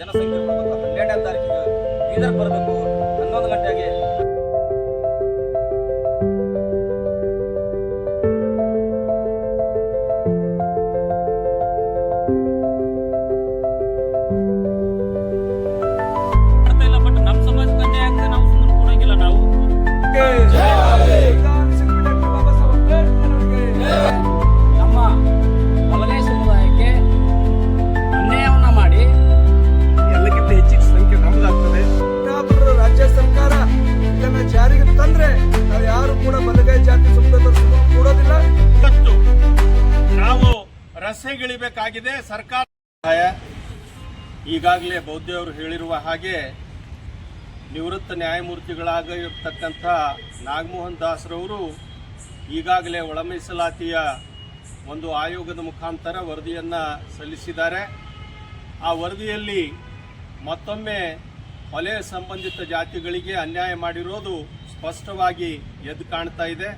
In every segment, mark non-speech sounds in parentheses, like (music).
ಜನಸಂಖ್ಯೆ ಹನ್ನೆರಡನೇ ತಾರೀಕಿಗೆ ಬೀದರ್ ಬರಬೇಕು ಹನ್ನೊಂದು ಗಂಟೆಗೆ ರಸ್ತೆಗಿಳಿಬೇಕಾಗಿದೆ ಸರ್ಕಾರ ಈಗಾಗಲೇ ಬೌದ್ಧವರು ಹೇಳಿರುವ ಹಾಗೆ ನಿವೃತ್ತ ನ್ಯಾಯಮೂರ್ತಿಗಳಾಗಿರ್ತಕ್ಕಂಥ ನಾಗಮೋಹನ್ ದಾಸ್ರವರು ಈಗಾಗಲೇ ಒಳ ಮೀಸಲಾತಿಯ ಒಂದು ಆಯೋಗದ ಮುಖಾಂತರ ವರದಿಯನ್ನು ಸಲ್ಲಿಸಿದ್ದಾರೆ. ಆ ವರದಿಯಲ್ಲಿ ಮತ್ತೊಮ್ಮೆ ಹೊಲೆ ಸಂಬಂಧಿತ ಜಾತಿಗಳಿಗೆ ಅನ್ಯಾಯ ಮಾಡಿರೋದು ಸ್ಪಷ್ಟವಾಗಿ ಎದ್ದು ಕಾಣ್ತಾ ಇದೆ.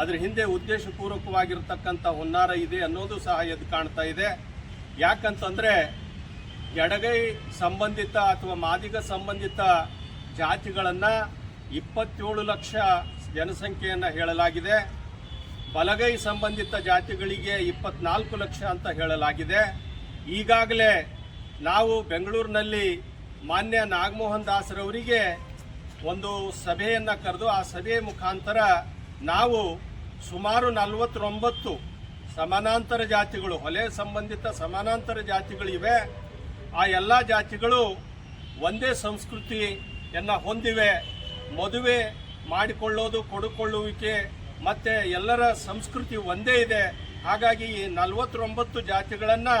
ಅದರ ಹಿಂದೆ ಉದ್ದೇಶಪೂರ್ವಕವಾಗಿರ್ತಕ್ಕಂಥ ಹುನ್ನಾರ ಇದೆ ಅನ್ನೋದು ಸಹ ಎದ್ದು ಕಾಣ್ತಾ ಇದೆ. ಯಾಕಂತಂದ್ರೆ ಎಡಗೈ ಸಂಬಂಧಿತ ಅಥವಾ ಮಾದಿಗ ಸಂಬಂಧಿತ ಜಾತಿಗಳನ್ನು ಇಪ್ಪತ್ತೇಳು ಲಕ್ಷ ಜನಸಂಖ್ಯೆಯನ್ನು ಹೇಳಲಾಗಿದೆ. ಬಲಗೈ ಸಂಬಂಧಿತ ಜಾತಿಗಳಿಗೆ ಇಪ್ಪತ್ನಾಲ್ಕು ಲಕ್ಷ ಅಂತ ಹೇಳಲಾಗಿದೆ. ಈಗಾಗಲೇ ನಾವು ಬೆಂಗಳೂರಿನಲ್ಲಿ ಮಾನ್ಯ ನಾಗಮೋಹನ್ ದಾಸರವರಿಗೆ ಒಂದು ಸಭೆಯನ್ನು ಕರೆದು ಆ ಸಭೆಯ ಮುಖಾಂತರ ನಾವು ಸುಮಾರು ನಲವತ್ತೊಂಬತ್ತು ಸಮಾನಾಂತರ ಜಾತಿಗಳು, ಹೊಲೆ ಸಂಬಂಧಿತ ಸಮಾನಾಂತರ ಜಾತಿಗಳಿವೆ ಆ ಎಲ್ಲ ಜಾತಿಗಳು ಒಂದೇ ಸಂಸ್ಕೃತಿಯನ್ನು ಹೊಂದಿವೆ. ಮದುವೆ ಮಾಡಿಕೊಳ್ಳೋದು, ಕೊಡುಕೊಳ್ಳುವಿಕೆ, ಮತ್ತೆ ಎಲ್ಲರ ಸಂಸ್ಕೃತಿ ಒಂದೇ ಇದೆ. ಹಾಗಾಗಿ ಈ ನಲವತ್ತೊಂಬತ್ತು ಜಾತಿಗಳನ್ನು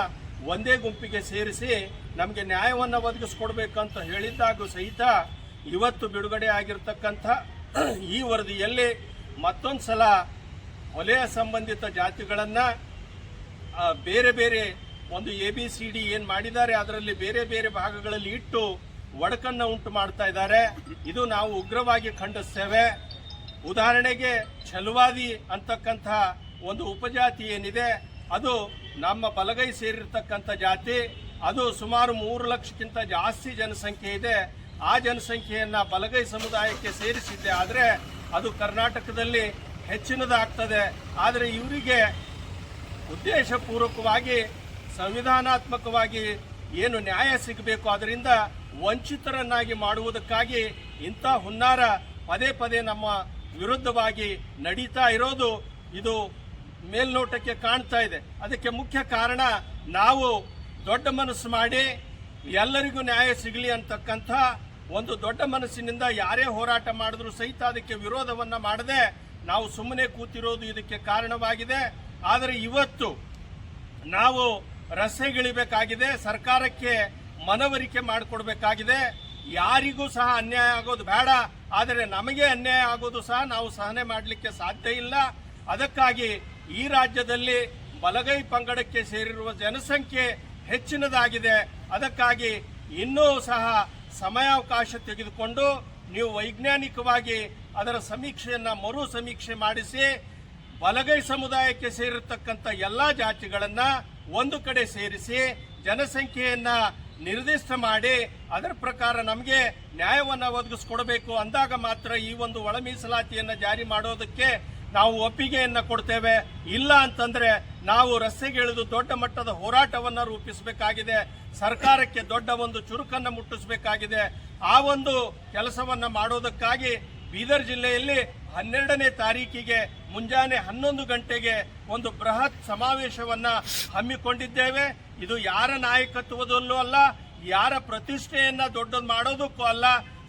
ಒಂದೇ ಗುಂಪಿಗೆ ಸೇರಿಸಿ ನಮಗೆ ನ್ಯಾಯವನ್ನು ಒದಗಿಸ್ಕೊಡ್ಬೇಕಂತ ಹೇಳಿದ್ದಾಗೂ ಸಹಿತ ಇವತ್ತು ಬಿಡುಗಡೆ ಆಗಿರ್ತಕ್ಕಂಥ ಈ ವರದಿಯಲ್ಲಿ ಮತ್ತೊಂದು ಸಲ ಹೊಲೆಯ ಸಂಬಂಧಿತ ಜಾತಿಗಳನ್ನು ಬೇರೆ ಬೇರೆ ಒಂದು ಎ ಬಿ ಸಿ ಡಿ ಏನು ಮಾಡಿದ್ದಾರೆ, ಅದರಲ್ಲಿ ಬೇರೆ ಬೇರೆ ಭಾಗಗಳಲ್ಲಿ ಇಟ್ಟು ಒಡಕನ್ನು ಉಂಟು ಮಾಡ್ತಾ ಇದ್ದಾರೆ. ಇದು ನಾವು ಉಗ್ರವಾಗಿ ಖಂಡಿಸ್ತೇವೆ. ಉದಾಹರಣೆಗೆ ಛಲವಾದಿ ಅಂತಕ್ಕಂಥ ಒಂದು ಉಪಜಾತಿ ಏನಿದೆ, ಅದು ನಮ್ಮ ಬಲಗೈ ಸೇರಿರ್ತಕ್ಕಂಥ ಜಾತಿ. ಅದು ಸುಮಾರು ಮೂರು ಲಕ್ಷಕ್ಕಿಂತ ಜಾಸ್ತಿ ಜನಸಂಖ್ಯೆ ಇದೆ. ಆ ಜನಸಂಖ್ಯೆಯನ್ನ ಬಲಗೈ ಸಮುದಾಯಕ್ಕೆ ಸೇರಿಸಿದ್ದೆ ಆದರೆ ಅದು ಕರ್ನಾಟಕದಲ್ಲಿ ಹೆಚ್ಚಿನದಾಗ್ತದೆ. ಆದರೆ ಇವರಿಗೆ ಉದ್ದೇಶಪೂರ್ವಕವಾಗಿ, ಸಂವಿಧಾನಾತ್ಮಕವಾಗಿ ಏನು ನ್ಯಾಯ ಸಿಗಬೇಕು, ಅದರಿಂದ ವಂಚಿತರನ್ನಾಗಿ ಮಾಡುವುದಕ್ಕಾಗಿ ಇಂಥ ಹುನ್ನಾರ ಪದೇ ಪದೇ ನಮ್ಮ ವಿರುದ್ಧವಾಗಿ ನಡೀತಾ ಇರೋದು ಇದು ಮೇಲ್ನೋಟಕ್ಕೆ ಕಾಣ್ತಾ ಇದೆ. ಅದಕ್ಕೆ ಮುಖ್ಯ ಕಾರಣ, ನಾವು ದೊಡ್ಡ ಮನಸ್ಸು ಮಾಡಿ ಎಲ್ಲರಿಗೂ ನ್ಯಾಯ ಸಿಗಲಿ ಅಂತಕ್ಕಂಥ ಒಂದು ದೊಡ್ಡ ಮನಸ್ಸಿನಿಂದ ಯಾರೇ ಹೋರಾಟ ಮಾಡಿದ್ರು ಸಹಿತ ಅದಕ್ಕೆ ವಿರೋಧವನ್ನ ಮಾಡದೆ ನಾವು ಸುಮ್ಮನೆ ಕೂತಿರೋದು ಇದಕ್ಕೆ ಕಾರಣವಾಗಿದೆ. ಆದರೆ ಇವತ್ತು ನಾವು ರಸ್ತೆಗಿಳಿಬೇಕಾಗಿದೆ, ಸರ್ಕಾರಕ್ಕೆ ಮನವರಿಕೆ ಮಾಡಿಕೊಡ್ಬೇಕಾಗಿದೆ. ಯಾರಿಗೂ ಸಹ ಅನ್ಯಾಯ ಆಗೋದು ಬೇಡ, ಆದರೆ ನಮಗೆ ಅನ್ಯಾಯ ಆಗೋದು ಸಹ ನಾವು ಸಹನೆ ಮಾಡಲಿಕ್ಕೆ ಸಾಧ್ಯ ಇಲ್ಲ. ಅದಕ್ಕಾಗಿ ಈ ರಾಜ್ಯದಲ್ಲಿ ಬಲಗೈ ಪಂಗಡಕ್ಕೆ ಸೇರಿರುವ ಜನಸಂಖ್ಯೆ ಹೆಚ್ಚಿನದಾಗಿದೆ. ಅದಕ್ಕಾಗಿ ಇನ್ನೂ ಸಹ ಸಮಯಾವಕಾಶ ತೆಗೆದುಕೊಂಡು ನೀವು ವೈಜ್ಞಾನಿಕವಾಗಿ ಅದರ ಸಮೀಕ್ಷೆಯನ್ನು ಮರು ಸಮೀಕ್ಷೆ ಮಾಡಿಸಿ ಬಲಗೈ ಸಮುದಾಯಕ್ಕೆ ಸೇರಿರತಕ್ಕಂಥ ಎಲ್ಲ ಜಾತಿಗಳನ್ನು ಒಂದು ಕಡೆ ಸೇರಿಸಿ ಜನಸಂಖ್ಯೆಯನ್ನು ನಿರ್ದಿಷ್ಟ ಮಾಡಿ ಅದರ ಪ್ರಕಾರ ನಮಗೆ ನ್ಯಾಯವನ್ನು ಒದಗಿಸ್ಕೊಡಬೇಕು ಅಂದಾಗ ಮಾತ್ರ ಈ ಒಂದು ಒಳ ಮೀಸಲಾತಿಯನ್ನು ಜಾರಿ ಮಾಡೋದಕ್ಕೆ ನಾವು ಒಪ್ಪಿಗೆಯನ್ನ ಕೊಡ್ತೇವೆ. ಇಲ್ಲ ಅಂತಂದ್ರೆ ನಾವು ರಸ್ತೆಗಿಳಿದು ದೊಡ್ಡ ಮಟ್ಟದ ಹೋರಾಟವನ್ನ ರೂಪಿಸಬೇಕಾಗಿದೆ. ಸರ್ಕಾರಕ್ಕೆ ದೊಡ್ಡ ಒಂದು ಚುರುಕನ್ನ ಮುಟ್ಟಿಸಬೇಕಾಗಿದೆ. ಆ ಒಂದು ಕೆಲಸವನ್ನ ಮಾಡೋದಕ್ಕಾಗಿ ಬೀದರ್ ಜಿಲ್ಲೆಯಲ್ಲಿ ಹನ್ನೆರಡನೇ ತಾರೀಕಿಗೆ ಮುಂಜಾನೆ ಹನ್ನೊಂದು ಗಂಟೆಗೆ ಒಂದು ಬೃಹತ್ ಸಮಾವೇಶವನ್ನ ಹಮ್ಮಿಕೊಂಡಿದ್ದೇವೆ. ಇದು ಯಾರ ನಾಯಕತ್ವದಲ್ಲೂ ಅಲ್ಲ, ಯಾರ ಪ್ರತಿಷ್ಠೆಯನ್ನ ದೊಡ್ಡದು ಮಾಡೋದಕ್ಕೂ ಅಲ್ಲ,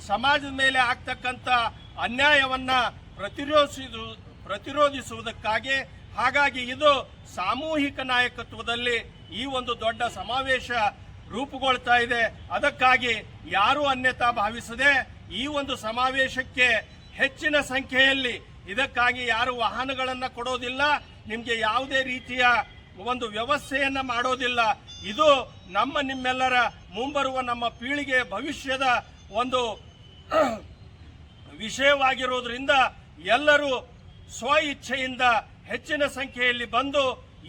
ಸಮಾಜದ ಮೇಲೆ ಆಗ್ತಕ್ಕಂಥ ಅನ್ಯಾಯವನ್ನ ಪ್ರತಿರೋಧಿಸುವುದು ಪ್ರತಿರೋಧಿಸುವುದಕ್ಕಾಗಿ ಹಾಗಾಗಿ ಇದು ಸಾಮೂಹಿಕ ನಾಯಕತ್ವದಲ್ಲಿ ಈ ಒಂದು ದೊಡ್ಡ ಸಮಾವೇಶ ರೂಪುಗೊಳ್ತಾ ಇದೆ. ಅದಕ್ಕಾಗಿ ಯಾರೂ ಅನ್ಯತಾ ಭಾವಿಸದೆ ಈ ಒಂದು ಸಮಾವೇಶಕ್ಕೆ ಹೆಚ್ಚಿನ ಸಂಖ್ಯೆಯಲ್ಲಿ ಇದಕ್ಕಾಗಿ ಯಾರು ವಾಹನಗಳನ್ನು ಕೊಡೋದಿಲ್ಲ, ನಿಮಗೆ ಯಾವುದೇ ರೀತಿಯ ಒಂದು ವ್ಯವಸ್ಥೆಯನ್ನ ಮಾಡೋದಿಲ್ಲ. ಇದು ನಮ್ಮ ನಿಮ್ಮೆಲ್ಲರ ಮುಂಬರುವ ನಮ್ಮ ಪೀಳಿಗೆ ಭವಿಷ್ಯದ ಒಂದು ವಿಷಯವಾಗಿರೋದ್ರಿಂದ ಎಲ್ಲರೂ ಸ್ವ ಇಚ್ಛೆಯಿಂದ ಹೆಚ್ಚಿನ ಸಂಖ್ಯೆಯಲ್ಲಿ ಬಂದು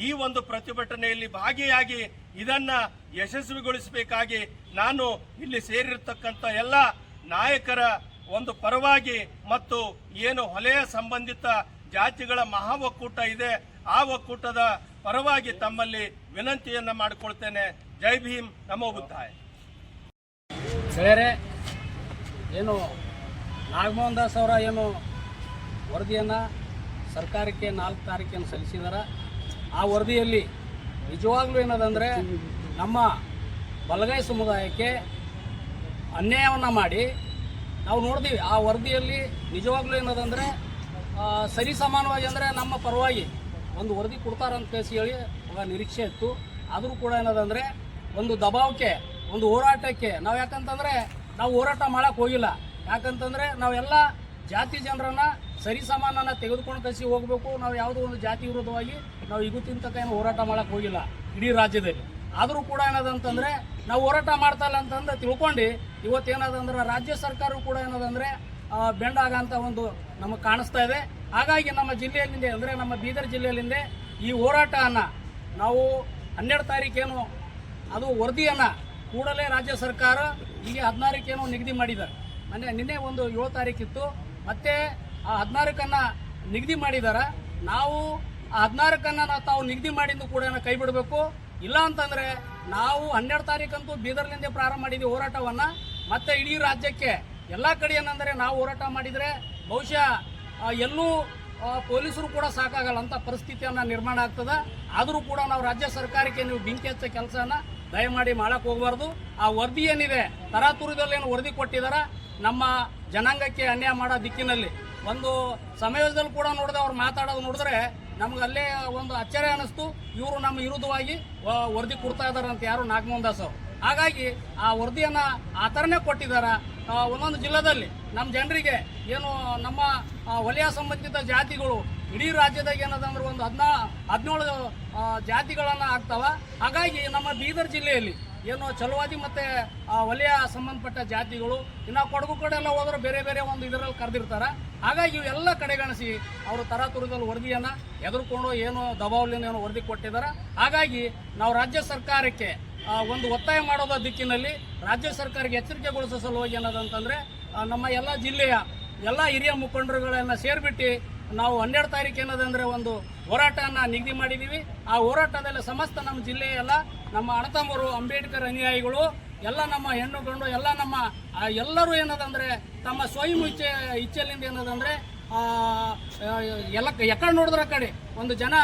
ಈ ಒಂದು ಪ್ರತಿಭಟನೆಯಲ್ಲಿ ಭಾಗಿಯಾಗಿ ಇದನ್ನ ಯಶಸ್ವಿಗೊಳಿಸಬೇಕಾಗಿ ನಾನು ಇಲ್ಲಿ ಸೇರಿರತಕ್ಕಂಥ ಎಲ್ಲ ನಾಯಕರ ಒಂದು ಪರವಾಗಿ ಮತ್ತು ಏನು ಹೊಲೆಯ ಸಂಬಂಧಿತ ಜಾತಿಗಳ ಮಹಾ ಒಕ್ಕೂಟ ಇದೆ, ಆ ಒಕ್ಕೂಟದ ಪರವಾಗಿ ತಮ್ಮಲ್ಲಿ ವಿನಂತಿಯನ್ನ ಮಾಡಿಕೊಳ್ತೇನೆ. ಜೈ ಭೀಮ್. ನಮೋ ಬುದ್ಧಾಯ. ಏನು ನಾಗಮೋಹನ್ ದಾಸ್ ಅವರ ಏನು ವರದಿಯನ್ನು ಸರ್ಕಾರಕ್ಕೆ ನಾಲ್ಕು ತಾರೀಕಿನ ಸಲ್ಲಿಸಿದಾರೆ. ಆ ವರದಿಯಲ್ಲಿ ನಿಜವಾಗ್ಲೂ ಏನದಂದರೆ ನಮ್ಮ ಬಲಗೈ ಸಮುದಾಯಕ್ಕೆ ಅನ್ಯಾಯವನ್ನು ಮಾಡಿ ನಾವು ನೋಡ್ತೀವಿ. ಆ ವರದಿಯಲ್ಲಿ ನಿಜವಾಗ್ಲೂ ಏನದಂದರೆ ಸರಿ ಸಮಾನವಾಗಿ ಅಂದರೆ ನಮ್ಮ ಪರವಾಗಿ ಒಂದು ವರದಿ ಕೊಡ್ತಾರಂತ ಕೇಸಿ ಹೇಳಿ ನಿರೀಕ್ಷೆ ಇತ್ತು. ಆದರೂ ಕೂಡ ಏನದಂದರೆ ಒಂದು ದಬಾವಕ್ಕೆ ಒಂದು ಹೋರಾಟಕ್ಕೆ ನಾವು ಯಾಕಂತಂದರೆ ನಾವು ಹೋರಾಟ ಮಾಡೋಕ್ಕೆ ಹೋಗಿಲ್ಲ. ಯಾಕಂತಂದರೆ ನಾವೆಲ್ಲ ಜಾತಿ ಜನರನ್ನ ಸರಿ ಸಮಾನನ ತೆಗೆದುಕೊಂಡು ಕಸಿ ಹೋಗಬೇಕು. ನಾವು ಯಾವುದೋ ಒಂದು ಜಾತಿ ವಿರೋಧವಾಗಿ ನಾವು ಇಗುತ್ತಿನ ತನಕ ಏನು ಹೋರಾಟ ಮಾಡಕ್ಕೆ ಹೋಗಿಲ್ಲ ಇಡೀ ರಾಜ್ಯದಲ್ಲಿ. ಆದರೂ ಕೂಡ ಏನದಂತಂದರೆ ನಾವು ಹೋರಾಟ ಮಾಡ್ತಾ ಇಲ್ಲ ಅಂತಂದು ತಿಳ್ಕೊಂಡು. ಇವತ್ತೇನದಂದ್ರೆ ರಾಜ್ಯ ಸರ್ಕಾರವು ಕೂಡ ಏನದಂದರೆ ಬೆಂಡಾಗಂಥ ಒಂದು ನಮಗೆ ಕಾಣಿಸ್ತಾ ಇದೆ. ಹಾಗಾಗಿ ನಮ್ಮ ಜಿಲ್ಲೆಯಲ್ಲಿಂದ ಅಂದರೆ ನಮ್ಮ ಬೀದರ್ ಜಿಲ್ಲೆಯಲ್ಲಿಂದ ಈ ಹೋರಾಟವನ್ನು ನಾವು ಹನ್ನೆರಡು ತಾರೀಕೇನು ಅದು ವರದಿಯನ್ನು ಕೂಡಲೇ ರಾಜ್ಯ ಸರ್ಕಾರ ಈಗ ಹದಿನಾರಕ್ಕೇನು ನಿಗದಿ ಮಾಡಿದ್ದಾರೆ. ಮೊನ್ನೆ, ನಿನ್ನೆ ಒಂದು ಏಳು ತಾರೀಕಿತ್ತು. ಮತ್ತೆ ಆ ಹದಿನಾರಕ್ಕನ್ನು ನಿಗದಿ ಮಾಡಿದ್ದಾರೆ ನಾವು ಆ ಹದಿನಾರಕ್ಕನ್ನು ನಾವು ತಾವು ನಿಗದಿ ಮಾಡಿದ್ದು ಕೂಡ ಕೈ ಬಿಡಬೇಕು. ಇಲ್ಲ ಅಂತಂದರೆ ನಾವು ಹನ್ನೆರಡು ತಾರೀಕಂತೂ ಬೀದರ್ಲಿಂದ ಪ್ರಾರಂಭ ಮಾಡಿದ್ದೀವಿ ಹೋರಾಟವನ್ನು. ಮತ್ತೆ ಇಡೀ ರಾಜ್ಯಕ್ಕೆ ಎಲ್ಲ ಕಡೆ ಏನಂದರೆ ನಾವು ಹೋರಾಟ ಮಾಡಿದರೆ ಬಹುಶಃ ಎಲ್ಲೂ ಪೊಲೀಸರು ಕೂಡ ಸಾಕಾಗಲ್ಲ ಅಂತ ಪರಿಸ್ಥಿತಿಯನ್ನ ನಿರ್ಮಾಣ ಆಗ್ತದೆ. ಆದರೂ ಕೂಡ ನಾವು ರಾಜ್ಯ ಸರ್ಕಾರಕ್ಕೆ ನೀವು ಬೆಂಕಿ ಹಚ್ಚೋ ಕೆಲಸನ ದಯಮಾಡಿ ಮಾಡಕ್ಕೆ ಹೋಗಬಾರ್ದು. ಆ ವರದಿ ಏನಿದೆ ತರಾತುರದಲ್ಲಿ ಏನು ವರದಿ ಕೊಟ್ಟಿದಾರ. ನಮ್ಮ ಜನಾಂಗಕ್ಕೆ ಅನ್ಯಾಯ ಮಾಡೋ ದಿಕ್ಕಿನಲ್ಲಿ. ಒಂದು ಸಮಯದಲ್ಲಿ ಕೂಡ ನೋಡಿದ್ರೆ ಅವ್ರು ಮಾತಾಡೋದು ನೋಡಿದ್ರೆ ನಮ್ಗೆ ಅಲ್ಲೇ ಒಂದು ಅಚ್ಚರಿ ಅನ್ನಿಸ್ತು ಇವರು ನಮ್ಮ ವಿರುದ್ಧವಾಗಿ ವರದಿ ಕೊಡ್ತಾ ಇದಾರೆ ಅಂತ ಯಾರು ನಾಗಮೋಹನ್ ದಾಸ್ ಅವರು. ಹಾಗಾಗಿ ಆ ವರದಿಯನ್ನು ಆ ಥರನೇ ಕೊಟ್ಟಿದ್ದಾರೆ ಒಂದೊಂದು ಜಿಲ್ಲೆದಲ್ಲಿ. ನಮ್ಮ ಜನರಿಗೆ ಏನು ನಮ್ಮ ವಲಯ ಸಂಬಂಧಿತ ಜಾತಿಗಳು ಇಡೀ ರಾಜ್ಯದಾಗ ಏನದಂದ್ರೆ ಒಂದು ಹದಿನಾ, ಹದಿನೇಳು ಜಾತಿಗಳನ್ನು ಆಗ್ತಾವ. ಹಾಗಾಗಿ ನಮ್ಮ ಬೀದರ್ ಜಿಲ್ಲೆಯಲ್ಲಿ ಏನು ಚಲುವಾದಿ ಮತ್ತೆ ವಲಯ ಸಂಬಂಧಪಟ್ಟ ಜಾತಿಗಳು ಇನ್ನು ಕೊಡಗು ಕಡೆ ಎಲ್ಲ ಹೋದ್ರೆ ಬೇರೆ ಬೇರೆ ಒಂದು ಇದರಲ್ಲಿ ಕರೆದಿರ್ತಾರೆ. ಹಾಗಾಗಿ ಇವೆಲ್ಲ ಕಡೆಗಣಿಸಿ ಅವರು ತರಾತುರದಲ್ಲಿ ವರದಿಯನ್ನು ಎದುರುಕೊಂಡು ಏನು ದಬಾವಲಿನ ಏನೋ ವರದಿ ಕೊಟ್ಟಿದ್ದಾರೆ. ಹಾಗಾಗಿ ನಾವು ರಾಜ್ಯ ಸರ್ಕಾರಕ್ಕೆ ಒಂದು ಒತ್ತಾಯ ಮಾಡೋದ ದಿಕ್ಕಿನಲ್ಲಿ ರಾಜ್ಯ ಸರ್ಕಾರಕ್ಕೆ ಎಚ್ಚರಿಕೆಗೊಳಿಸೋ ಸಲುವಾಗಿ ಏನದಂತಂದ್ರೆ ನಮ್ಮ ಎಲ್ಲ ಜಿಲ್ಲೆಯ ಎಲ್ಲ ಹಿರಿಯ ಮುಖಂಡರುಗಳನ್ನು ಸೇರಿಬಿಟ್ಟು ನಾವು ಹನ್ನೆರಡು ತಾರೀಕು ಏನದಂದರೆ ಒಂದು ಹೋರಾಟನ ನಿಗದಿ ಮಾಡಿದ್ದೀವಿ ಆ ಹೋರಾಟದಲ್ಲಿ ಸಮಸ್ತ ನಮ್ಮ ಜಿಲ್ಲೆಯಲ್ಲ ನಮ್ಮ ಅಣತಮ್ಮರು ಅಂಬೇಡ್ಕರ್ ಅನುಯಾಯಿಗಳು ಎಲ್ಲ ನಮ್ಮ ಹೆಣ್ಣು ಗಂಡು, ಎಲ್ಲ ನಮ್ಮ ಎಲ್ಲರೂ ಏನದಂದ್ರೆ, ತಮ್ಮ ಸ್ವಯಂ ಇಚ್ಛೆ, ಇಚ್ಛೆಲಿಂದ ಏನದಂದ್ರೆ ಎಲ್ಲ ಎಕಡೆ ನೋಡಿದ್ರ ಕಡೆ, ಒಂದು ಜನ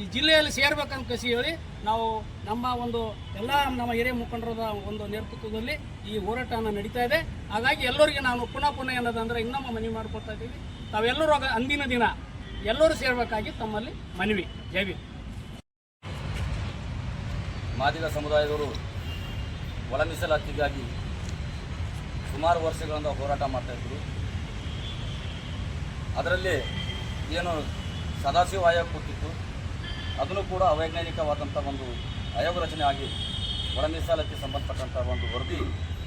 ಈ ಜಿಲ್ಲೆಯಲ್ಲಿ ಸೇರ್ಬೇಕಂತ ಕಸಿ ಹೇಳಿ, ನಾವು ನಮ್ಮ ಒಂದು, ಎಲ್ಲ ನಮ್ಮ ಹಿರಿಯ ಮುಖಂಡರದ ಒಂದು ನೇತೃತ್ವದಲ್ಲಿ ಈ ಹೋರಾಟವನ್ನು ನಡೀತಾ ಇದೆ. ಹಾಗಾಗಿ ಎಲ್ಲರಿಗೆ ನಾನು ಪುನಃ ಪುನಃ ಏನದಂದ್ರೆ, ಇನ್ನೊಮ್ಮೆ ಮನವಿ ಮಾಡ್ಕೊತಾ ಇದ್ದೀವಿ ತಾವೆಲ್ಲರೂ ಅಂದಿನ ದಿನ ಎಲ್ಲರೂ ಸೇರ್ಬೇಕಾಗಿ ತಮ್ಮಲ್ಲಿ ಮನವಿ. ಜೈವಿ. ಮಾದಿಗ ಸಮುದಾಯದವರು ಒಳ ಮೀಸಲಾತಿಗಾಗಿ ಸುಮಾರು ವರ್ಷಗಳಿಂದ ಹೋರಾಟ ಮಾಡ್ತಾ ಇದ್ರು ಅದರಲ್ಲಿ ಏನು ಸದಾಶಿವ ಆಯೋಗ ಕೊಟ್ಟಿತ್ತು. ಅದನ್ನು ಕೂಡ ಅವೈಜ್ಞಾನಿಕವಾದಂಥ ಒಂದು ಆಯೋಗ ರಚನೆ ಆಗಿ ಒಳ ಮೀಸಲಾತಿ ಸಂಬಂಧಪಟ್ಟಂಥ ಒಂದು ವರದಿ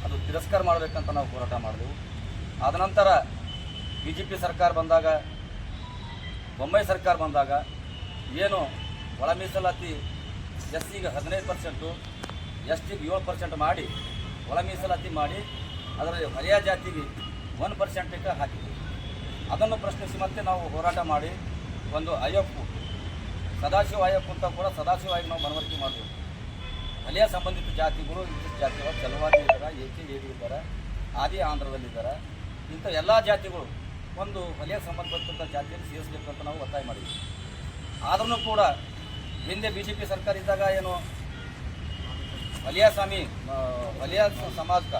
ಅದು ತಿರಸ್ಕಾರ ಮಾಡಬೇಕಂತ ನಾವು ಹೋರಾಟ ಮಾಡಿದೆವು. ಆದ ನಂತರ ಬಿ ಜೆ ಪಿ ಸರ್ಕಾರ ಬಂದಾಗ ಬೊಂಬೈ ಸರ್ಕಾರ ಬಂದಾಗ ಏನು ಒಳ ಮೀಸಲಾತಿ ಸಿಗೆ ಹದಿನೈದು ಪರ್ಸೆಂಟು ಎಸ್ ಟಿಗೆ ಏಳು ಪರ್ಸೆಂಟ್ ಮಾಡಿ, ಒಳ ಮೀಸಲಾತಿ ಮಾಡಿ, ಅದರಲ್ಲಿ ಹರಿಯ ಜಾತಿಗೆ ಒನ್ ಪರ್ಸೆಂಟಿಗೆ ಹಾಕಿದ್ವಿ ಅದನ್ನು ಪ್ರಶ್ನಿಸಿ ಮತ್ತೆ ನಾವು ಹೋರಾಟ ಮಾಡಿ, ಒಂದು ಅಯ್ಯಪ್ಪು ಸದಾಶಿವ ಅಯ್ಯಪ್ಪು ಅಂತ ಕೂಡ ಸದಾಶಿವ ಆಯೋಗ ನಾವು ಮನವರಿಕೆ ಮಾಡಬೇಕು ಹಳೆಯ ಸಂಬಂಧಿತ ಜಾತಿಗಳು, ಇಂಥ ಜಾತಿಗಳು ಚಲವಾದಿ ಇದ್ದಾರೆ ಏಕೆ ಏಡಿ ಇದ್ದಾರೆ, ಆದಿ ಆಂಧ್ರದಲ್ಲಿದ್ದಾರೆ ಇಂಥ ಎಲ್ಲ ಜಾತಿಗಳು ಒಂದು ಹಳೆಯ ಸಂಬಂಧಪಟ್ಟಂಥ ಜಾತಿಯನ್ನು ಸೇರಿಸಬೇಕು ಅಂತ ನಾವು ಒತ್ತಾಯ ಮಾಡಿದ್ವಿ. ಆದರೂ ಕೂಡ ಹಿಂದೆ ಬಿ ಜೆ ಪಿ ಸರ್ಕಾರ ಇದ್ದಾಗ ಏನು ವಲಿಯ ಸ್ವಾಮಿ ವಲಿಯಾ ವಲಿಯ ಏನು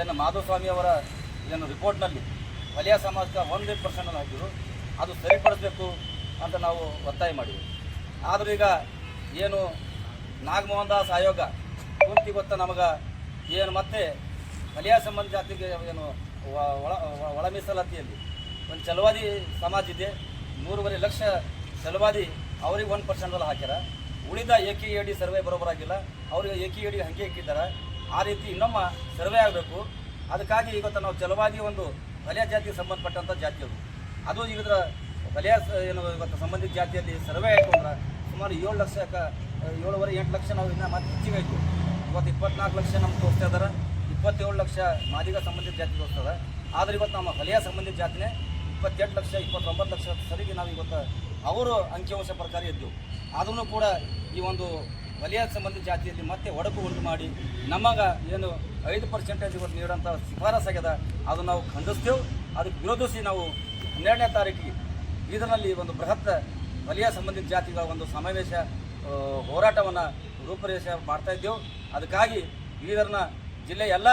ಏನು ಮಾಧುಸ್ವಾಮಿ ಅವರ ಏನು ರಿಪೋರ್ಟ್ನಲ್ಲಿ ವಲಿಯ ಸಮಾಜಕ್ಕೆ ಒಂದು ಪರ್ಸೆಂಟ್ ಹಾಕಿದ್ರು. ಅದು ಸರಿಪಡಿಸಬೇಕು ಅಂತ ನಾವು ಒತ್ತಾಯ ಮಾಡಿದ್ವಿ. ಆದರೂ ಈಗ ಏನು ನಾಗಮೋಹನ್ ದಾಸ್ ಆಯೋಗ ಪೂರ್ತಿ ಗೊತ್ತ ನಮಗೆ ಏನು ಮತ್ತೆ ವಲಿಯ ಸಂಬಂಧ ಜಾತಿಗೆ ಏನು ಒಳ- ಒಳ ಮೀಸಲಾತಿಯಲ್ಲಿ ಒಂದು ಚಲವಾದಿ ಸಮಾಜ ಇದೆ. ಮೂರುವರೆ ಲಕ್ಷ ಚಲವಾದಿ ಅವ್ರಿಗೆ ಒಂದು ಪರ್ಸೆಂಟಲ್ಲಿ ಹಾಕ್ಯಾರ. ಉಳಿದ A K A D survey ಬರೋಬರಾಗಿಲ್ಲ. ಅವ್ರಿಗೆ ಎ ಕೆ ಎ ಡಿ ಹಂಗೆ ಹಾಕಿದ್ದಾರೆ ಆ ರೀತಿ ಇನ್ನೊಮ್ಮ ಸರ್ವೆ ಆಗಬೇಕು. ಅದಕ್ಕಾಗಿ ಇವತ್ತು ನಾವು ಚಲವಾಗಿ ಒಂದು ವಲಯ ಜಾತಿಗೆ ಸಂಬಂಧಪಟ್ಟಂಥ ಜಾತಿ ಅದು. ಅದು ಇದರ ವಲಯ ಏನು ಇವತ್ತು ಸಂಬಂಧಿತ ಜಾತಿಯಲ್ಲಿ ಸರ್ವೆ ಆಯಿತು ಅಂದ್ರೆ ಸುಮಾರು ಏಳು ಲಕ್ಷ ಕ- ಏಳುವರೆ ಎಂಟು ಲಕ್ಷ ನಾವು ಇನ್ನೂ ಮತ್ತೆ ಹೆಚ್ಚಿಗೆ ಆಯಿತು. ಇವತ್ತು ಇಪ್ಪತ್ನಾಲ್ಕು ಲಕ್ಷ ನಮ್ಗೆ ತೋರಿಸ್ತಾ ಇದ್ದಾರೆ. ಇಪ್ಪತ್ತೇಳು ಲಕ್ಷ ಮಾದಿಗ ಸಂಬಂಧಿತ ಜಾತಿ ತೋರಿಸ್ತದೆ ಆದರೆ ಇವತ್ತು ನಮ್ಮ ಹೊಲೆಯ ಸಂಬಂಧಿತ ಜಾತಿನೇ ಇಪ್ಪತ್ತೆಂಟು ಲಕ್ಷ, ಇಪ್ಪತ್ತೊಂಬತ್ತು ಲಕ್ಷ ಸರಿಗೆ ನಾವು ಇವತ್ತು ಅವರು ಅಂಕಿಅಂಶ ಪ್ರಕಾರ ಇದ್ದು ಆದ್ರೂ ಕೂಡ ಈ ಒಂದು ವಲಯ ಸಂಬಂಧಿ ಜಾತಿಯಲ್ಲಿ ಮತ್ತೆ ಒಡಕು ಉಂಟು ಮಾಡಿ, ನಮಗೆ ಏನು ಐದು ಪರ್ಸೆಂಟೇಜ್ ಇವತ್ತು ಶಿಫಾರಸ್ ಆಗ್ಯದ, ಅದು ನಾವು ಖಂಡಿಸ್ತೇವೆ. ಅದಕ್ಕೆ ವಿರೋಧಿಸಿ ನಾವು ಹನ್ನೆರಡನೇ ತಾರೀಕಿಗೆ ಇದರಲ್ಲಿ ಒಂದು ಬೃಹತ್ ವಲಯ ಸಂಬಂಧಿತ ಜಾತಿಗಳ ಒಂದು ಸಮಾವೇಶ ಹೋರಾಟವನ್ನು ರೂಪರೇಷೆ ಮಾಡ್ತಾ ಇದ್ದೆವು. ಅದಕ್ಕಾಗಿ ಬೀದರ್ನ ಜಿಲ್ಲೆಯ ಎಲ್ಲ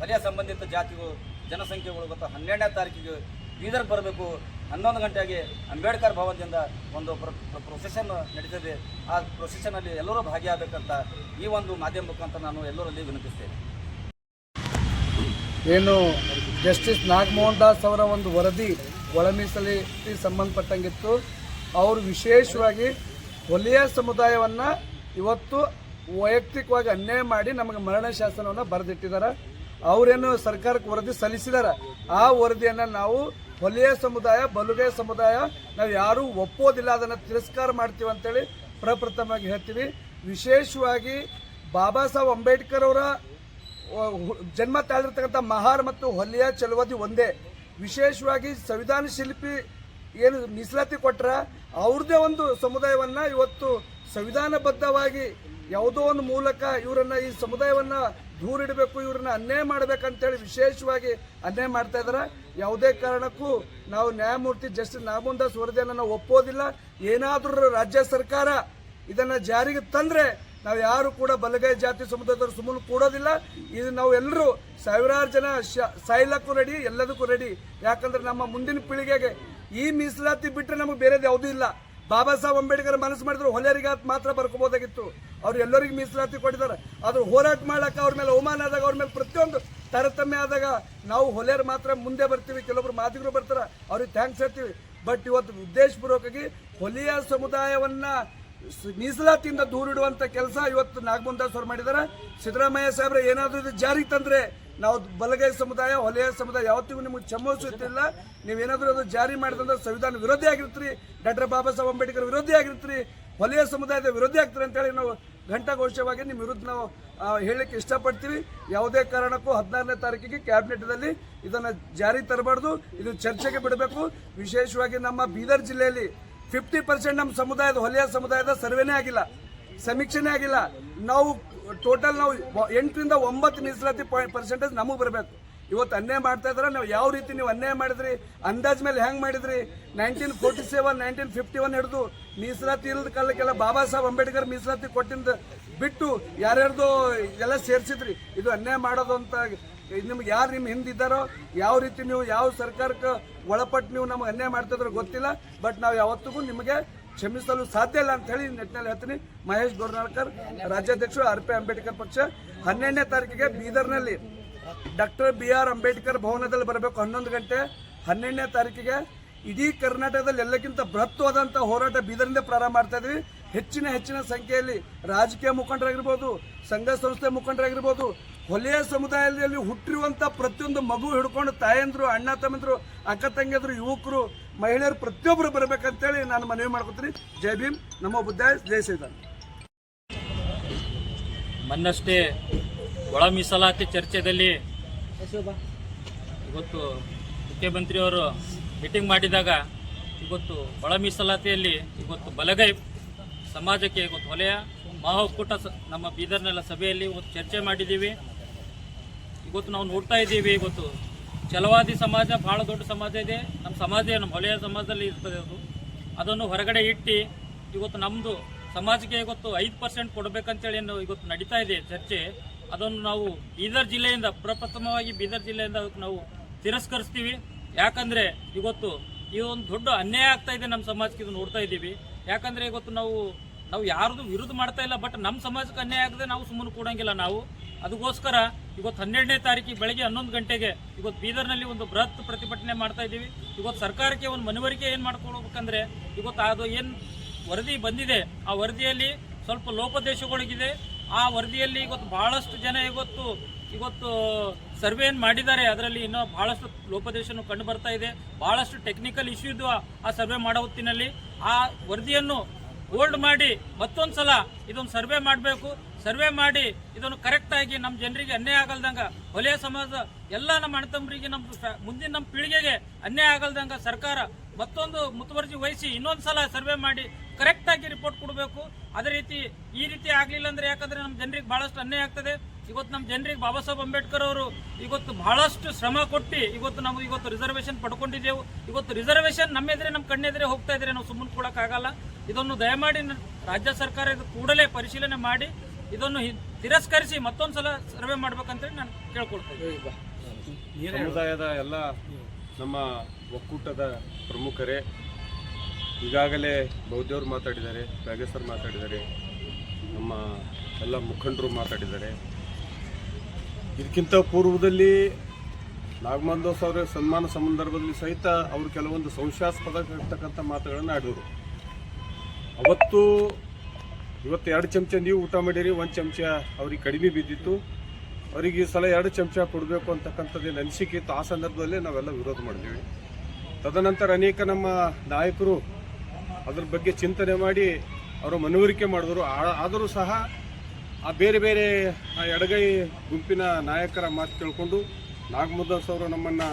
ವಲಯ ಸಂಬಂಧಿತ ಜಾತಿಗಳು, ಜನಸಂಖ್ಯೆಗಳು ಗೊತ್ತ ಹನ್ನೆರಡನೇ ತಾರೀಕಿಗೆ ಬೀದರ್ ಬರಬೇಕು ಹನ್ನೊಂದು ಗಂಟೆಗೆ ಅಂಬೇಡ್ಕರ್ ಭವನದಿಂದ ಒಂದು ಪ್ರೊಸೆಷನ್ ನಡೀತದೆ. ಆ ಪ್ರೊಸೆಷನಲ್ಲಿ ಎಲ್ಲರೂ ಭಾಗಿಯಾಗಬೇಕಂತ ಈ ಒಂದು ಮಾಧ್ಯಮ ಮುಖಾಂತರ ನಾನು ಎಲ್ಲರಲ್ಲಿ ವಿನಂತಿಸ್ತೇನೆ. ಏನು, ಜಸ್ಟಿಸ್ ನಾಗಮೋಹನ್ ದಾಸ್ ಅವರ ಒಂದು ವರದಿ ಒಳ ಮೀಸಲಿಗೆ ಸಂಬಂಧಪಟ್ಟಂಗಿತ್ತು. ಅವರು ವಿಶೇಷವಾಗಿ ಒಲಿಯ ಸಮುದಾಯವನ್ನು ಇವತ್ತು ವೈಯಕ್ತಿಕವಾಗಿ ಅನ್ಯಾಯ ಮಾಡಿ ನಮಗೆ ಮರಣ ಶಾಸನವನ್ನು ಬರೆದಿಟ್ಟಿದ್ದಾರೆ. ಅವರೇನು ಸರ್ಕಾರಕ್ಕೆ ವರದಿ ಸಲ್ಲಿಸಿದಾರೆ? ಆ ವರದಿಯನ್ನು ನಾವು ಹೊಲಿಯ ಸಮುದಾಯ, ಬಲುಗೆ ಸಮುದಾಯ, ನಾವು ಯಾರೂ ಒಪ್ಪೋದಿಲ್ಲ, ಅದನ್ನು ತಿರಸ್ಕಾರ ಮಾಡ್ತೀವಿ ಅಂತೇಳಿ ಪ್ರಪ್ರಥಮವಾಗಿ ಹೇಳ್ತೀವಿ. ವಿಶೇಷವಾಗಿ ಬಾಬಾ ಸಾಹೇಬ್ ಅಂಬೇಡ್ಕರ್ ಅವರ ಜನ್ಮ ತಾಳಿರ್ತಕ್ಕಂಥ ಮಹಾರ್ ಮತ್ತು ಹೊಲಿಯ ಚಲುವದಿ ಒಂದೇ. ವಿಶೇಷವಾಗಿ ಸಂವಿಧಾನ ಶಿಲ್ಪಿ ಏನು ಮೀಸಲಾತಿ ಕೊಟ್ರ ಅವ್ರದ್ದೇ ಒಂದು ಸಮುದಾಯವನ್ನ ಇವತ್ತು ಸಂವಿಧಾನಬದ್ಧವಾಗಿ ಯಾವುದೋ ಒಂದು ಮೂಲಕ ಇವರನ್ನ ಈ ಸಮುದಾಯವನ್ನ ದೂರಿಡಬೇಕು, ಇವ್ರನ್ನ ಅನ್ಯಾಯ ಮಾಡಬೇಕಂತೇಳಿ ವಿಶೇಷವಾಗಿ ಅನ್ಯಾಯ ಮಾಡ್ತಾ ಇದಾರೆ. ಯಾವುದೇ ಕಾರಣಕ್ಕೂ ನಾವು ನ್ಯಾಯಮೂರ್ತಿ ಜಸ್ಟಿಸ್ ನಾಗಮೋಹನ್ ದಾಸ್ ವರದಿಯನ್ನು ಒಪ್ಪೋದಿಲ್ಲ. ಏನಾದರೂ ರಾಜ್ಯ ಸರ್ಕಾರ ಇದನ್ನ ಜಾರಿಗೆ ತಂದ್ರೆ ನಾವು ಯಾರು ಕೂಡ ಬಲಗೈ ಜಾತಿ ಸಮುದಾಯದವರು ಸುಮ್ಮನೆ ಕೂಡೋದಿಲ್ಲ. ಇದು ನಾವು ಎಲ್ಲರೂ ಸಾವಿರಾರು ಜನ ಸಾಯ್ಲಕ್ಕೂ ರೆಡಿ ಎಲ್ಲದಕ್ಕೂ ರೆಡಿ ಯಾಕಂದ್ರೆ ನಮ್ಮ ಮುಂದಿನ ಪೀಳಿಗೆಗೆ ಈ ಮೀಸಲಾತಿ ಬಿಟ್ಟರೆ ನಮಗೆ ಬೇರೆದು ಯಾವುದೂ ಇಲ್ಲ. ಬಾಬಾ ಸಾಹೇಬ್ ಅಂಬೇಡ್ಕರ್ ಮನಸ್ಸು ಮಾಡಿದ್ರು ಹೊಲೆಯರಿಗೆ ಮಾತ್ರ ಬರ್ಕೋಬೋದಾಗಿತ್ತು. ಅವ್ರು ಎಲ್ಲರಿಗೂ ಮೀಸಲಾತಿ ಕೊಟ್ಟಿದ್ದಾರೆ. ಆದ್ರೆ ಹೋರಾಟ ಮಾಡಕ್ಕೆ ಅವ್ರ ಮೇಲೆ, ಅವಮಾನ ಆದಾಗ ಅವ್ರ ಮೇಲೆ ಪ್ರತಿಯೊಂದು ತಾರತಮ್ಯ ಆದಾಗ ನಾವು ಹೊಲೆಯರು ಮಾತ್ರ ಮುಂದೆ ಬರ್ತೀವಿ, ಕೆಲವೊಬ್ರು ಮಾದಿಗರು ಬರ್ತಾರೆ, ಅವ್ರಿಗೆ ಥ್ಯಾಂಕ್ಸ್ ಹೇಳ್ತೀವಿ. ಬಟ್ ಇವತ್ತು ಉದ್ದೇಶಪೂರ್ವಕವಾಗಿ ಹೊಲಿಯ ಸಮುದಾಯವನ್ನ ಮೀಸಲಾತಿಯಿಂದ ದೂರಿಡುವಂಥ ಕೆಲಸ ಇವತ್ತು ನಾಗಮೋಹನ್ ದಾಸ್ ಅವರು ಮಾಡಿದ್ದಾರೆ ಸಿದ್ದರಾಮಯ್ಯ ಸಾಹೇಬ್ರೆ, ಏನಾದರೂ ಇದು ಜಾರಿಗೆ ತಂದ್ರೆ ನಾವು ಬಲಗೈ ಸಮುದಾಯ, ಹೊಲೆಯ ಸಮುದಾಯ ಯಾವತ್ತಿಗೂ ನಿಮಗೆ ನೀವು ನೀವೇನಾದ್ರೂ ಅದು ಜಾರಿ ಮಾಡಿದಂದ್ರೆ ಸಂವಿಧಾನ ವಿರೋಧಿ ಆಗಿರ್ತೀರಿ. ಡಾಕ್ಟರ್ ಬಾಬಾ ಸಾಹೇಬ್ ಅಂಬೇಡ್ಕರ್ ವಿರೋಧಿ ಆಗಿರ್ತೀರಿ. ಹೊಲೆಯ ಸಮುದಾಯದ ವಿರೋಧಿ ಆಗ್ತಾರೆ ಅಂತೇಳಿ ನಾವು ಘಂಟಾಘೋಷವಾಗಿ ನಿಮ್ಮ ವಿರುದ್ಧ ನಾವು ಹೇಳಲಿಕ್ಕೆ ಇಷ್ಟಪಡ್ತೀವಿ. ಯಾವುದೇ ಕಾರಣಕ್ಕೂ ಹದಿನಾರನೇ ತಾರೀಕಿಗೆ ಕ್ಯಾಬಿನೆಟ್ನಲ್ಲಿ ಇದನ್ನು ಜಾರಿ ತರಬಾರ್ದು. ಇದು ಚರ್ಚೆಗೆ ಬಿಡಬೇಕು. ವಿಶೇಷವಾಗಿ ನಮ್ಮ ಬೀದರ್ ಜಿಲ್ಲೆಯಲ್ಲಿ ಫಿಫ್ಟಿ ಪರ್ಸೆಂಟ್ ನಮ್ಮ ಸಮುದಾಯದ ಹೊಲೆಯ ಸಮುದಾಯದ ಸರ್ವೇನೇ ಆಗಿಲ್ಲ, ಸಮೀಕ್ಷೆನೇ ಆಗಿಲ್ಲ. ನಾವು ಟೋಟಲ್ ನಾವು ಎಂಟರಿಂದ ಒಂಬತ್ತು ಮೀಸಲಾತಿ ಪರ್ಸೆಂಟೇಜ್ ನಮಗೆ ಬರಬೇಕು. ಇವತ್ತು ಅನ್ಯಾಯ ಮಾಡ್ತಾ ಇದ್ರೆ ನಾವು ಯಾವ ರೀತಿ ನೀವು ಅನ್ಯಾಯ ಮಾಡಿದ್ರಿ? ಅಂದಾಜ್ ಮೇಲೆ ಹೆಂಗ್ ಮಾಡಿದ್ರಿ? Nineteen forty seven nineteen fifty one ಹಿಡಿದು ಮೀಸಲಾತಿ ಇಲ್ಲದ ಕಾಲಕ್ಕೆಲ್ಲ ಬಾಬಾ ಸಾಹೇಬ್ ಅಂಬೇಡ್ಕರ್ ಮೀಸಲಾತಿ ಕೊಟ್ಟಿಂದ ಬಿಟ್ಟು ಯಾರ್ಯಾರ್ದು ಎಲ್ಲ ಸೇರಿಸಿದ್ರಿ. ಇದು ಅನ್ಯಾಯ ಮಾಡೋದು ಅಂತ ನಿಮ್ಗೆ ಯಾರು ನಿಮ್ಮ ಹಿಂದಿದ್ದಾರೋ ಯಾವ ರೀತಿ ನೀವು ಯಾವ ಸರ್ಕಾರಕ್ಕೆ ಒಳಪಟ್ಟು ನೀವು ನಮಗೆ ಅನ್ಯಾಯ ಇದ್ರೆ ಗೊತ್ತಿಲ್ಲ. ಬಟ್ ನಾವು ಯಾವತ್ತಿಗೂ ನಿಮಗೆ ಕ್ಷಮಿಸಲು ಸಾಧ್ಯ ಇಲ್ಲ ಅಂತ ಹೇಳಿ ನಿಟ್ಟಿನಲ್ಲಿ ಹೇಳ್ತೀನಿ. ಮಹೇಶ್ ಗೋರ್ನಾಳ್ಕರ್, ರಾಜ್ಯಾಧ್ಯಕ್ಷರು ಆರ್ ಪಿ ಅಂಬೇಡ್ಕರ್ ಪಕ್ಷ ಹನ್ನೆರಡನೇ ತಾರೀಕಿಗೆ ಬೀದರ್ನಲ್ಲಿ ಡಾಕ್ಟರ್ ಬಿ ಆರ್ ಅಂಬೇಡ್ಕರ್ ಭವನದಲ್ಲಿ ಬರಬೇಕು ಹನ್ನೊಂದು ಗಂಟೆ, ಹನ್ನೆರಡನೇ ತಾರೀಕಿಗೆ. ಇಡೀ ಕರ್ನಾಟಕದಲ್ಲಿ ಎಲ್ಲಕ್ಕಿಂತ ಬೃಹತ್ವಾದಂಥ ಹೋರಾಟ ಬೀದರಿಂದ ಪ್ರಾರಂಭ ಮಾಡ್ತಾ ಇದ್ವಿ. ಹೆಚ್ಚಿನ ಹೆಚ್ಚಿನ ಸಂಖ್ಯೆಯಲ್ಲಿ ರಾಜಕೀಯ ಮುಖಂಡರಾಗಿರ್ಬೋದು, ಸಂಘ ಸಂಸ್ಥೆ ಮುಖಂಡರಾಗಿರ್ಬೋದು ಹೊಲೆಯ ಸಮುದಾಯದಲ್ಲಿ ಹುಟ್ಟಿರುವಂಥ ಪ್ರತಿಯೊಂದು ಮಗು ಹಿಡ್ಕೊಂಡು ತಾಯಂದರು, ಅಣ್ಣ ತಮ್ಮಂದ್ರು, ಅಕ್ಕ ತಂಗಿಯದ್ರು, ಯುವಕರು, ಮಹಿಳೆಯರು ಪ್ರತಿಯೊಬ್ಬರು ಬರಬೇಕಂತೇಳಿ ನಾನು ಮನವಿ ಮಾಡ್ಕೊತೀನಿ. ಜೈ ಭೀಮ್. ನಮ್ಮ ಬುದ್ಧ ಜಯ ಶ್ರೀರಾಮ್. ಮೊನ್ನಷ್ಟೇ ಒಳ ಮೀಸಲಾತಿ ಚರ್ಚೆಯಲ್ಲಿ ಇವತ್ತು ಮುಖ್ಯಮಂತ್ರಿಯವರು ಮೀಟಿಂಗ್ ಮಾಡಿದಾಗ ಇವತ್ತು ಒಳ ಮೀಸಲಾತಿಯಲ್ಲಿ ಇವತ್ತು ಬಲಗೈ ಸಮಾಜಕ್ಕೆ ಇವತ್ತು ವಲಯ ಮಹಾಕೂಟ ನಮ್ಮ ಬೀದರ್ನೆಲ್ಲ ಸಭೆಯಲ್ಲಿ ಇವತ್ತು ಚರ್ಚೆ ಮಾಡಿದ್ದೀವಿ. ಇವತ್ತು ನಾವು ನೋಡ್ತಾ ಇದ್ದೀವಿ ಇವತ್ತು ಛಲವಾದಿ ಸಮಾಜ, ಬಹಳ ದೊಡ್ಡ ಸಮಾಜ ಇದೆ. ನಮ್ಮ ಸಮಾಜ ನಮ್ಮ ಹೊಲೆಯ ಸಮಾಜದಲ್ಲಿ ಇರ್ತದೆ ಅದು. ಅದನ್ನು ಹೊರಗಡೆ ಇಟ್ಟು ಇವತ್ತು ನಮ್ಮದು ಸಮಾಜಕ್ಕೆ ಇವತ್ತು ಐದು ಪರ್ಸೆಂಟ್ ಕೊಡಬೇಕಂತೇಳಿ ಇವತ್ತು ನಡೀತಾ ಇದೆ ಚರ್ಚೆ. ಅದನ್ನು ನಾವು ಬೀದರ್ ಜಿಲ್ಲೆಯಿಂದ ಪ್ರಪ್ರಥಮವಾಗಿ ಬೀದರ್ ಜಿಲ್ಲೆಯಿಂದ ನಾವು ತಿರಸ್ಕರಿಸ್ತೀವಿ. ಯಾಕಂದ್ರೆ ಇವತ್ತು ಈ ಒಂದು ದೊಡ್ಡ ಅನ್ಯಾಯ ಆಗ್ತಾ ಇದೆ ನಮ್ಮ ಸಮಾಜಕ್ಕೆ ಇದು ನೋಡ್ತಾ ಇದ್ದೀವಿ. ಯಾಕಂದ್ರೆ ಇವತ್ತು ನಾವು ನಾವು ಯಾರದು ವಿರುದ್ಧ ಮಾಡ್ತಾ ಇಲ್ಲ ಬಟ್ ನಮ್ಮ ಸಮಾಜಕ್ಕೆ ಅನ್ಯಾಯ ಆಗದೆ ನಾವು ಸುಮ್ಮನೆ ಕೂಡಂಗಿಲ್ಲ ನಾವು. ಅದಕ್ಕೋಸ್ಕರ ಇವತ್ತು ಹನ್ನೆರಡನೇ ತಾರೀಕಿಗೆ ಬೆಳಗ್ಗೆ ಹನ್ನೊಂದು ಗಂಟೆಗೆ ಇವತ್ತು ಬೀದರ್ನಲ್ಲಿ ಒಂದು ಬೃಹತ್ ಪ್ರತಿಭಟನೆ ಮಾಡ್ತಾ ಇದ್ದೀವಿ. ಇವತ್ತು ಸರ್ಕಾರಕ್ಕೆ ಒಂದು ಮನವರಿಕೆ ಏನು ಮಾಡ್ಕೊಳ್ಬೇಕಂದ್ರೆ ಇವತ್ತು ಅದು ಏನು ವರದಿ ಬಂದಿದೆ, ಆ ವರದಿಯಲ್ಲಿ ಸ್ವಲ್ಪ ಲೋಪದೇಶಗಳಿಗಿದೆ. ಆ ವರದಿಯಲ್ಲಿ ಇವತ್ತು ಬಹಳಷ್ಟು ಜನ ಇವತ್ತು ಇವತ್ತು ಸರ್ವೆಯನ್ನು ಮಾಡಿದ್ದಾರೆ. ಅದರಲ್ಲಿ ಇನ್ನೂ ಬಹಳಷ್ಟು ಲೋಪದೇಶನು ಕಂಡು ಬರ್ತಾ ಇದೆ. ಬಹಳಷ್ಟು ಟೆಕ್ನಿಕಲ್ ಇಶ್ಯೂ ಇದ್ದು ಆ ಸರ್ವೆ ಮಾಡೋ ಹೊತ್ತಿನಲ್ಲಿ. ಆ ವರದಿಯನ್ನು ಹೋಲ್ಡ್ ಮಾಡಿ ಮತ್ತೊಂದು ಸಲ ಇದೊಂದು ಸರ್ವೆ ಮಾಡಬೇಕು. ಸರ್ವೆ ಮಾಡಿ ಇದನ್ನು ಕರೆಕ್ಟ್ ಆಗಿ ನಮ್ಮ ಜನರಿಗೆ ಅನ್ಯಾಯ ಆಗಲ್ದಂಗ ಹೊಲೆಯ ಸಮಾಜ, ಎಲ್ಲ ನಮ್ಮ ಅಣ್ಣತಮ್ಮರಿಗೆ, ನಮ್ಮ ಮುಂದಿನ ನಮ್ಮ ಪೀಳಿಗೆಗೆ ಅನ್ಯಾಯ ಆಗಲ್ದಂಗೆ ಸರ್ಕಾರ ಮತ್ತೊಂದು ಮುತುವರ್ಜಿ ವಹಿಸಿ ಇನ್ನೊಂದು ಸಲ ಸರ್ವೆ ಮಾಡಿ ಕರೆಕ್ಟ್ ಆಗಿ ರಿಪೋರ್ಟ್ ಕೊಡಬೇಕು. ಅದೇ ರೀತಿ ಈ ರೀತಿ ಆಗಲಿಲ್ಲ ಅಂದ್ರೆ ಯಾಕಂದ್ರೆ ನಮ್ಮ ಜನರಿಗೆ ಬಹಳಷ್ಟು ಅನ್ಯಾಯ ಆಗ್ತದೆ. ಇವತ್ತು ನಮ್ಮ ಜನರಿಗೆ ಬಾಬಾ ಸಾಹೇಬ್ ಅಂಬೇಡ್ಕರ್ ಅವರು ಇವತ್ತು ಬಹಳಷ್ಟು ಶ್ರಮ ಕೊಟ್ಟು ಇವತ್ತು ನಾವು ಇವತ್ತು ರಿಸರ್ವೇಶನ್ ಪಡ್ಕೊಂಡಿದ್ದೆವು. ಇವತ್ತು ರಿಸರ್ವೇಶನ್ ನಮ್ಮ ಎದುರೇ ನಮ್ಮ ಕಣ್ಣೆದ್ರೆ ಹೋಗ್ತಾ ಇದ್ರೆ ನಾವು ಸುಮ್ಮನೆ ಕೊಡೋಕ್ಕಾಗಲ್ಲ ಇದನ್ನು ದಯಮಾಡಿ ರಾಜ್ಯ ಸರ್ಕಾರ ಇದು ಕೂಡಲೇ ಪರಿಶೀಲನೆ ಮಾಡಿ ಇದನ್ನು ಹಿ- ತಿರಸ್ಕರಿಸಿ ಮತ್ತೊಂದ್ಸಲ ಸರ್ವೆ ಮಾಡ್ಬೇಕಂತೇಳಿ ನಾನು ಕೇಳ್ಕೊಳ್ತೇನೆ ಸಮುದಾಯದ ಎಲ್ಲ ನಮ್ಮ ಒಕ್ಕೂಟದ ಪ್ರಮುಖರೇ ಈಗಾಗಲೇ ಬೌದ್ಧವ್ರು ಮಾತಾಡಿದ್ದಾರೆ ನಾಗೇಶ್ವರ್ ಮಾತಾಡಿದ್ದಾರೆ, ನಮ್ಮ ಎಲ್ಲ ಮುಖಂಡರು ಮಾತಾಡಿದ್ದಾರೆ. ಇದಕ್ಕಿಂತ ಪೂರ್ವದಲ್ಲಿ ನಾಗಮಂದೋಸ್ ಅವರ ಸನ್ಮಾನ ಸಂದರ್ಭದಲ್ಲಿ ಸಹಿತ ಅವರು ಕೆಲವೊಂದು ಸಂಶಯಾಸ್ಪದ ಇರ್ತಕ್ಕಂಥ ಮಾತುಗಳನ್ನು ಆಡಿದರು. ಅವತ್ತು ಇವತ್ತು ಎರಡು ಚಮಚ ನೀವು ಊಟ ಮಾಡಿರಿ, ಒಂದು ಚಮಚ ಅವ್ರಿಗೆ ಕಡಿಮೆ ಬಿದ್ದಿತ್ತು. ಅವರಿಗೆ ಈ ಸಲ ಎರಡು ಚಮಚ ಕೊಡಬೇಕು ಅಂತಕ್ಕಂಥದ್ದೇನು ಅನಿಸಿಕೆ ಇತ್ತು. ಆ ಸಂದರ್ಭದಲ್ಲೇ ನಾವೆಲ್ಲ ವಿರೋಧ ಮಾಡಿದ್ದೀವಿ. ತದನಂತರ ಅನೇಕ ನಮ್ಮ ನಾಯಕರು ಅದ್ರ ಬಗ್ಗೆ ಚಿಂತನೆ ಮಾಡಿ ಅವರು ಮನವರಿಕೆ ಮಾಡಿದ್ರು. ಆದರೂ ಸಹ ಆ ಬೇರೆ ಬೇರೆ, ಆ ಎಡಗೈ ಗುಂಪಿನ ನಾಯಕರ ಮಾತು ಕೇಳಿಕೊಂಡು ನಾಗಮುದಾಸ್ ಅವರು ನಮ್ಮನ್ನು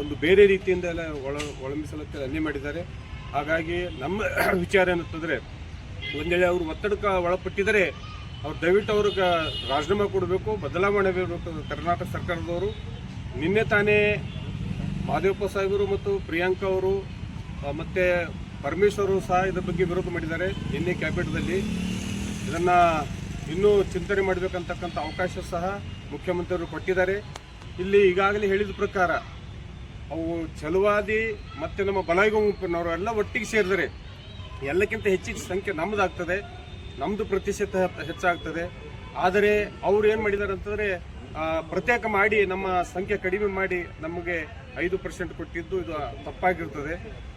ಒಂದು ಬೇರೆ ರೀತಿಯಿಂದ ಎಲ್ಲ ಒಳ ಒಳಮಿಸಲಕ್ಕೆ ಅನ್ಯ ಮಾಡಿದ್ದಾರೆ. ಹಾಗಾಗಿ ನಮ್ಮ (clears throat) ವಿಚಾರ ಏನಂತಂದರೆ ಒಂದೇಳೆ ಅವರು ಒತ್ತಡಕ್ಕೆ ಒಳಪಟ್ಟಿದ್ದರೆ, ಅವ್ರು ದಯವಿಟ್ಟು ಅವ್ರಿಗೆ ರಾಜೀನಾಮೆ ಕೊಡಬೇಕು, ಬದಲಾವಣೆ ಬೇಕು ಕರ್ನಾಟಕ ಸರ್ಕಾರದವರು ನಿನ್ನೆ ತಾನೇ ಮಾದೇವಪ್ಪ ಸಾಹೇಬರು ಮತ್ತು ಪ್ರಿಯಾಂಕಾ ಅವರು ಮತ್ತೆ ಪರಮೇಶ್ವರು ಸಹ ಇದ್ರ ಬಗ್ಗೆ ವಿರೋಧ ಮಾಡಿದ್ದಾರೆ. ನಿನ್ನೆ ಕ್ಯಾಬಿನೆಟ್ದಲ್ಲಿ ಇದನ್ನ ಇನ್ನೂ ಚಿಂತನೆ ಮಾಡಬೇಕಂತಕ್ಕಂಥ ಅವಕಾಶ ಸಹ ಮುಖ್ಯಮಂತ್ರಿಯವರು ಕೊಟ್ಟಿದ್ದಾರೆ. ಇಲ್ಲಿ ಈಗಾಗಲೇ ಹೇಳಿದ ಪ್ರಕಾರ ಅವು ಛಲವಾದಿ ಮತ್ತೆ ನಮ್ಮ ಬಲಾಯಿಗೊಂಪನವರು ಗುಂಪಿನವರು ಎಲ್ಲ ಒಟ್ಟಿಗೆ ಸೇರಿದರೆ ಎಲ್ಲಕ್ಕಿಂತ ಹೆಚ್ಚಿನ ಸಂಖ್ಯೆ ನಮ್ಮದಾಗ್ತದೆ. ನಮ್ಮದು ಪ್ರತಿಶತ ಹೆಚ್ಚಾಗ್ತದೆ. ಆದರೆ ಅವ್ರು ಏನು ಮಾಡಿದ್ದಾರೆ ಅಂತಂದರೆ ಪ್ರತ್ಯೇಕ ಮಾಡಿ ನಮ್ಮ ಸಂಖ್ಯೆ ಕಡಿಮೆ ಮಾಡಿ ನಮಗೆ ಐದು ಪರ್ಸೆಂಟ್ ಕೊಟ್ಟಿದ್ದು ಇದು ತಪ್ಪಾಗಿರ್ತದೆ.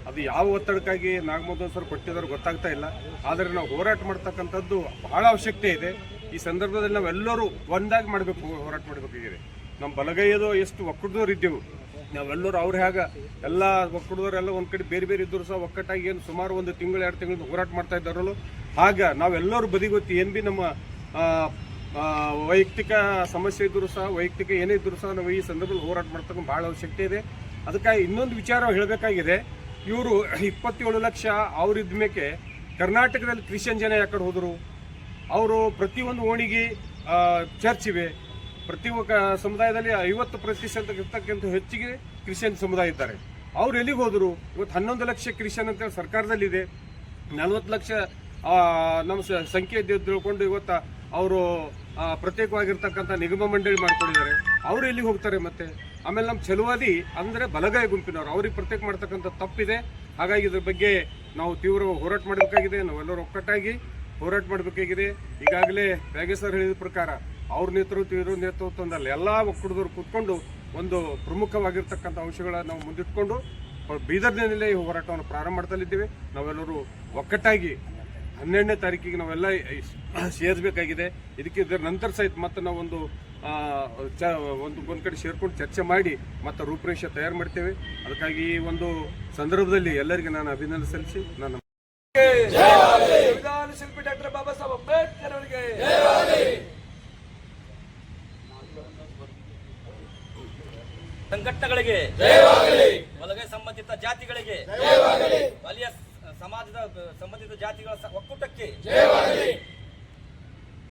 ಅದು ಯಾವ ಒತ್ತಡಕ್ಕಾಗಿ ನಾಗಮೋದನ್ ಸರ್ ಕೊಟ್ಟಿದ್ದಾರೆ ಗೊತ್ತಾಗ್ತಾ ಇಲ್ಲ. ಆದರೆ ನಾವು ಹೋರಾಟ ಮಾಡ್ತಕ್ಕಂಥದ್ದು ಬಹಳ ಅವಶ್ಯಕತೆ ಇದೆ. ಈ ಸಂದರ್ಭದಲ್ಲಿ ನಾವೆಲ್ಲರೂ ಒಂದಾಗಿ ಮಾಡಬೇಕು, ಹೋರಾಟ ಮಾಡಬೇಕಾಗಿದೆ ನಮ್ಮ ಬಲಗೈಯದು ಎಷ್ಟು ಒಕ್ಕೂಟದವ್ರು ಇದ್ದೆವು. ನಾವೆಲ್ಲರೂ ಅವ್ರ ಹೇಗೆ ಎಲ್ಲ ಒಕ್ಕೂಟದವರೆಲ್ಲ ಒಂದು ಕಡೆ ಬೇರೆ ಬೇರೆ ಇದ್ದರೂ ಸಹ ಒಕ್ಕಟ್ಟಾಗಿ ಏನು ಸುಮಾರು ಒಂದು ತಿಂಗಳು, ಎರಡು ತಿಂಗಳು ಹೋರಾಟ ಮಾಡ್ತಾ ಇದ್ದಾರಲ್ಲೂ. ಆಗ ನಾವೆಲ್ಲರೂ ಬದಿಗೊತ್ತಿ ಏನು ಬಿ ನಮ್ಮ ವೈಯಕ್ತಿಕ ಸಮಸ್ಯೆ ಇದ್ದರೂ ಸಹ, ವೈಯಕ್ತಿಕ ಏನೇ ಇದ್ದರೂ ಸಹ ನಾವು ಈ ಸಂದರ್ಭದಲ್ಲಿ ಹೋರಾಟ ಮಾಡ್ತಕ್ಕಂಥ ಭಾಳ ಅವಶ್ಯಕತೆ ಇದೆ. ಅದಕ್ಕಾಗಿ ಇನ್ನೊಂದು ವಿಚಾರ ಹೇಳಬೇಕಾಗಿದೆ. ಇವರು ಇಪ್ಪತ್ತೇಳು ಲಕ್ಷ ಅವರಿದ್ದ ಮೇಲೆ ಕರ್ನಾಟಕದಲ್ಲಿ ಕ್ರಿಶ್ಚಿಯನ್ ಜನ ಯಾಕಡೆ ಹೋದರು? ಅವರು ಪ್ರತಿಯೊಂದು ಓಣಿಗೆ ಚರ್ಚ್ ಇವೆ ಪ್ರತಿ ಸಮುದಾಯದಲ್ಲಿ ಐವತ್ತು ಪ್ರತಿಶತ ಇರ್ತಕ್ಕಂಥ ಹೆಚ್ಚಿಗೆ ಕ್ರಿಶ್ಚಿಯನ್ ಸಮುದಾಯ ಇದ್ದಾರೆ. ಅವ್ರು ಎಲ್ಲಿಗೆ ಹೋದರು? ಇವತ್ತು ಹನ್ನೊಂದು ಲಕ್ಷ ಕ್ರಿಶ್ಚಿಯನ್ ಅಂತ ಸರ್ಕಾರದಲ್ಲಿದೆ. ನಲವತ್ತು ಲಕ್ಷ ನಮ್ಮ ಸಂಖ್ಯೆ ತಿಳ್ಕೊಂಡು ಇವತ್ತು ಅವರು ಪ್ರತ್ಯೇಕವಾಗಿರ್ತಕ್ಕಂಥ ನಿಗಮ ಮಂಡಳಿ ಮಾಡ್ಕೊಂಡಿದ್ದಾರೆ. ಅವರು ಎಲ್ಲಿಗೆ ಹೋಗ್ತಾರೆ ಮತ್ತೆ? ಆಮೇಲೆ ನಮ್ಮ ಚಲುವಾದಿ ಅಂದರೆ ಬಲಗಾಯ ಗುಂಪಿನವರು. ಅವ್ರಿಗೆ ಪ್ರತ್ಯೇಕ ಮಾಡ್ತಕ್ಕಂಥ ತಪ್ಪಿದೆ. ಹಾಗಾಗಿ ಇದ್ರ ಬಗ್ಗೆ ನಾವು ತೀವ್ರ ಹೋರಾಟ ಮಾಡಬೇಕಾಗಿದೆ. ನಾವೆಲ್ಲರೂ ಒಕ್ಕಟ್ಟಾಗಿ ಹೋರಾಟ ಮಾಡಬೇಕಾಗಿದೆ. ಈಗಾಗಲೇ ಸರ್ ಹೇಳಿದ ಪ್ರಕಾರ ಅವ್ರ ನೇತೃತ್ವ ಇರೋ ನೇತೃತ್ವದಲ್ಲಿ ಎಲ್ಲ ಒಕ್ಕೂಟದವ್ರು ಕೂತ್ಕೊಂಡು ಒಂದು ಪ್ರಮುಖವಾಗಿರ್ತಕ್ಕಂಥ ಅಂಶಗಳನ್ನ ನಾವು ಮುಂದಿಟ್ಕೊಂಡು ಬೀದರ್ನಲ್ಲೇ ಈ ಹೋರಾಟವನ್ನು ಪ್ರಾರಂಭ ಮಾಡ್ತಲಿದ್ದೇವೆ ನಾವೆಲ್ಲರೂ ಒಕ್ಕಟ್ಟಾಗಿ ಹನ್ನೆರಡನೇ ತಾರೀಕಿಗೆ ನಾವೆಲ್ಲ (clears throat) ಸೇರಿಸಬೇಕಾಗಿದೆ. ಇದಕ್ಕೆ ಇದರ ನಂತರ ಸಹಿತ ಮತ್ತೆ ನಾವೊಂದು ಚ ಒಂದು ಒಂದು ಕಡೆ ಸೇರ್ಕೊಂಡು ಚರ್ಚೆ ಮಾಡಿ ಮತ್ತೆ ರೂಪರೇಷೆ ತಯಾರು ಮಾಡ್ತೇವೆ. ಅದಕ್ಕಾಗಿ ಈ ಒಂದು ಸಂದರ್ಭದಲ್ಲಿ ಎಲ್ಲರಿಗೆ ನಾನು ಅಭಿನಂದನೆ ಸಲ್ಲಿಸಿ ನನ್ನ ಸಂವಿಧಾನ ಶಿಲ್ಪಿ ಡಾಕ್ಟರ್ ಬಾಬಾ ಸಾಹೇಬ್ ಅಂಬೇಡ್ಕರ್ ಅವರಿಗೆ. ಸಂಘಟನೆಗಳಿಗೆ ಬಲಗೈ ಸಂಬಂಧಿತ ಜಾತಿಗಳಿಗೆ ವಲಯ ಸಮಾಜದ ಸಂಬಂಧಿತ ಜಾತಿಗಳ ಒಕ್ಕೂಟಕ್ಕೆ